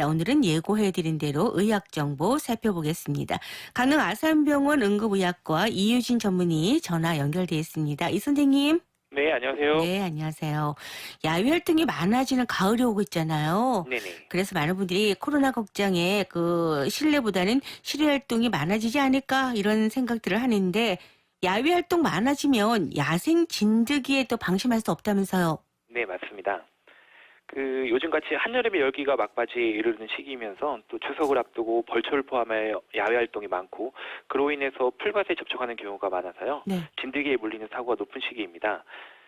오늘은 예고해드린 대로 의학 정보 살펴보겠습니다. 강릉 아산병원 응급의학과 이유진 전문의 전화 연결돼 있습니다. 이 선생님. 네, 안녕하세요. 네, 안녕하세요. 야외 활동이 많아지는 가을이 오고 있잖아요. 네네. 그래서 많은 분들이 코로나 걱정에 그 실내보다는 실외 활동이 많아지지 않을까 이런 생각들을 하는데 야외 활동 많아지면 야생 진드기에 또 방심할 수 없다면서요. 네, 맞습니다. 그 요즘같이 한여름의 열기가 막바지에 이르는 시기이면서 또 추석을 앞두고 벌초를 포함해 야외 활동이 많고 그로 인해서 풀밭에 접촉하는 경우가 많아서요. 네. 진드기에 물리는 사고가 높은 시기입니다.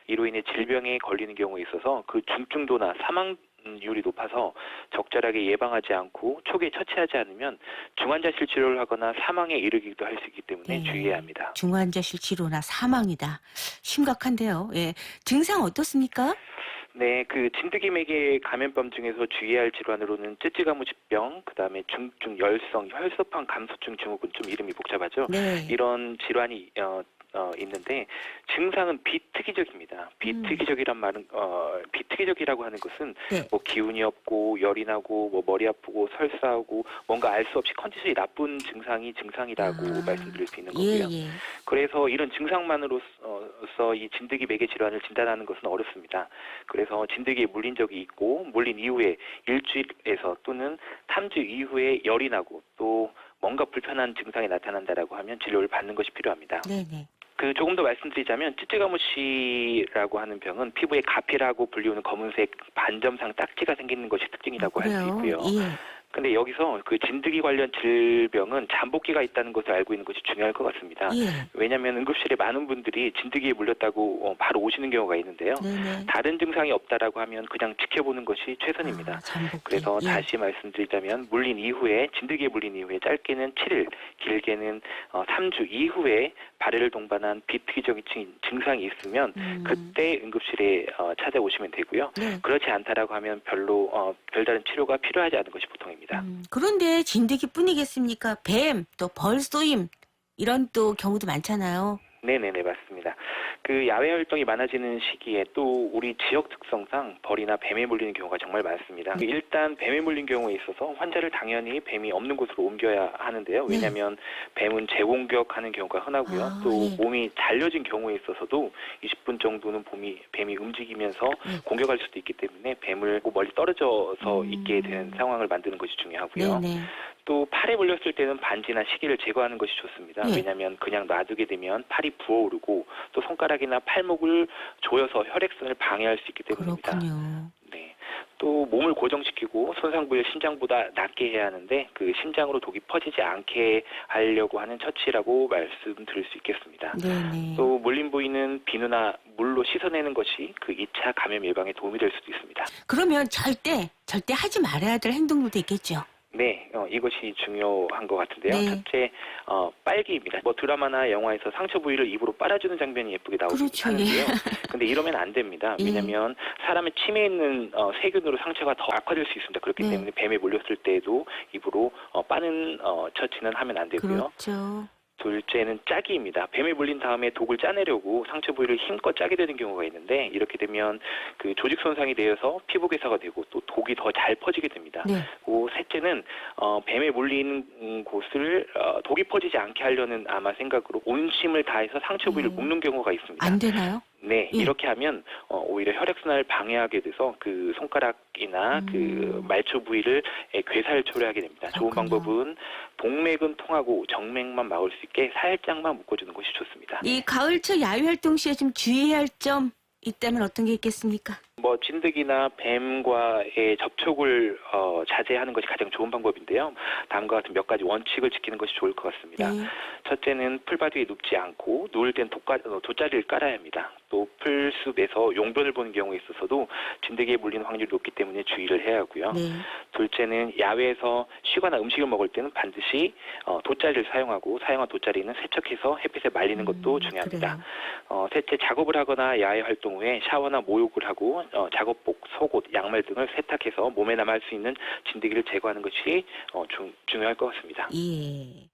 이로 인해 질병에 걸리는 경우에 있어서 그 중증도나 사망률이 높아서 적절하게 예방하지 않고 초기에 처치하지 않으면 중환자실 치료를 하거나 사망에 이르기도 할 수 있기 때문에 네. 주의해야 합니다. 중환자실 치료나 사망이다. 심각한데요. 예. 증상 어떻습니까? 네, 그 진드기맥의 감염병 중에서 주의할 질환으로는 쯔쯔가무치병, 그다음에 중증 열성 혈소판 감소증 증후군 좀 이름이 복잡하죠. 네. 이런 질환이 어, 어, 있는데 증상은 비특이적입니다. 비특이적이란 말은 어, 비특이적이라고 하는 것은 네. 뭐 기운이 없고 열이 나고 뭐 머리 아프고 설사하고 뭔가 알 수 없이 컨디션이 나쁜 증상이 증상이라고 아, 말씀드릴 수 있는 예, 거고요. 예. 그래서 이런 증상만으로서 이 진드기 매개 질환을 진단하는 것은 어렵습니다. 그래서 진드기에 물린 적이 있고 물린 이후에 일주일에서 또는 3주 이후에 열이 나고 또 뭔가 불편한 증상이 나타난다라고 하면 진료를 받는 것이 필요합니다. 네, 네. 그 조금 더 말씀드리자면 찌찌가무치라고 하는 병은 피부에 가피라고 불리우는 검은색 반점상 딱지가 생기는 것이 특징이라고 할 수? 있고요. 예. 근데 여기서 그 진드기 관련 질병은 잠복기가 있다는 것을 알고 있는 것이 중요할 것 같습니다. 예. 왜냐하면 응급실에 많은 분들이 진드기에 물렸다고 어, 바로 오시는 경우가 있는데요. 네, 네. 다른 증상이 없다라고 하면 그냥 지켜보는 것이 최선입니다. 아. 그래서 예. 다시 말씀드리자면 물린 이후에 진드기에 물린 이후에 짧게는 7일, 길게는 어, 3주 이후에 발해를 동반한 비특이적인 증- 증상이 있으면 음. 그때 응급실에 어, 찾아오시면 되고요. 네. 그렇지 않다라고 하면 별로 어, 별다른 치료가 필요하지 않은 것이 보통입니다. 음, 그런데 진드기 뿐이겠습니까? 뱀, 또 벌쏘임 이런 또 경우도 많잖아요. 네네네 맞습니다. 그 야외 활동이 많아지는 시기에 또 우리 지역 특성상 벌이나 뱀에 물리는 경우가 정말 많습니다. 네. 일단 뱀에 물린 경우에 있어서 환자를 당연히 뱀이 없는 곳으로 옮겨야 하는데요. 네. 왜냐하면 뱀은 재공격하는 경우가 흔하고요. 아, 또 예. 몸이 잘려진 경우에 있어서도 20분 정도는 봄이 뱀이 움직이면서 네. 공격할 수도 있기 때문에 뱀을 멀리 떨어져서 음. 있게 되는 상황을 만드는 것이 중요하고요. 네, 네. 또 팔에 물렸을 때는 반지나 시계를 제거하는 것이 좋습니다. 예. 왜냐하면 그냥 놔두게 되면 팔이 부어오르고 또 손가락이나 팔목을 조여서 혈액순을 방해할 수 있기 때문입니다. 그렇군요. 네. 또 몸을 고정시키고 손상 부위를 심장보다 낮게 해야 하는데 그 심장으로 독이 퍼지지 않게 하려고 하는 처치라고 말씀드릴 수 있겠습니다. 네, 네. 또 물린 부위는 비누나 물로 씻어내는 것이 그 2차 감염 예방에 도움이 될 수도 있습니다. 그러면 절대 절대 하지 말아야 될 행동들도 있겠죠. 네, 어, 이것이 중요한 것 같은데요. 네. 첫째, 어, 빨기입니다. 뭐 드라마나 영화에서 상처 부위를 입으로 빨아주는 장면이 예쁘게 나오긴 그렇죠, 하는데요. 근데 이러면 안 됩니다. 예. 왜냐하면 사람의 침에 있는 어, 세균으로 상처가 더 악화될 수 있습니다. 그렇기 네. 때문에 뱀에 물렸을 때에도 입으로 어, 빠는 어, 처치는 하면 안 되고요. 그렇죠. 둘째는 짜기입니다. 뱀에 물린 다음에 독을 짜내려고 상처 부위를 힘껏 짜게 되는 경우가 있는데 이렇게 되면 그 조직 손상이 되어서 피부 괴사가 되고 또 독이 더 잘 퍼지게 됩니다. 네. 그리고 셋째는 어, 뱀에 물린 음, 곳을 어, 독이 퍼지지 않게 하려는 아마 생각으로 온심을 다해서 상처 부위를 음. 묶는 경우가 있습니다. 안 되나요? 네, 예. 이렇게 하면 어, 오히려 혈액순환을 방해하게 돼서 그 손가락이나 음. 그 말초 부위를 에, 괴사를 초래하게 됩니다. 좋은 그렇군요. 방법은 동맥은 통하고 정맥만 막을 수 있게 살짝만 묶어주는 것이 좋습니다. 이 가을철 야외 활동 시에 좀 주의해야 할 점 있다면 어떤 게 있겠습니까? 뭐 진드기나 뱀과의 접촉을 어, 자제하는 것이 가장 좋은 방법인데요. 다음과 같은 몇 가지 원칙을 지키는 것이 좋을 것 같습니다. 네. 첫째는 풀밭 위에 눕지 않고 누울 땐 돗가, 어, 돗자리를 깔아야 합니다. 또 풀숲에서 용변을 보는 경우에 있어서도 진드기에 물리는 확률이 높기 때문에 주의를 해야 하고요. 네. 둘째는 야외에서 쉬거나 음식을 먹을 때는 반드시 어, 돗자리를 사용하고 사용한 돗자리는 세척해서 햇빛에 말리는 것도 음, 중요합니다. 그래요. 어, 셋째 작업을 하거나 야외 활동 후에 샤워나 목욕을 하고 어, 작업복, 속옷, 양말 등을 세탁해서 몸에 남을 수 있는 진드기를 제거하는 것이 어, 중, 중요할 것 같습니다. 예.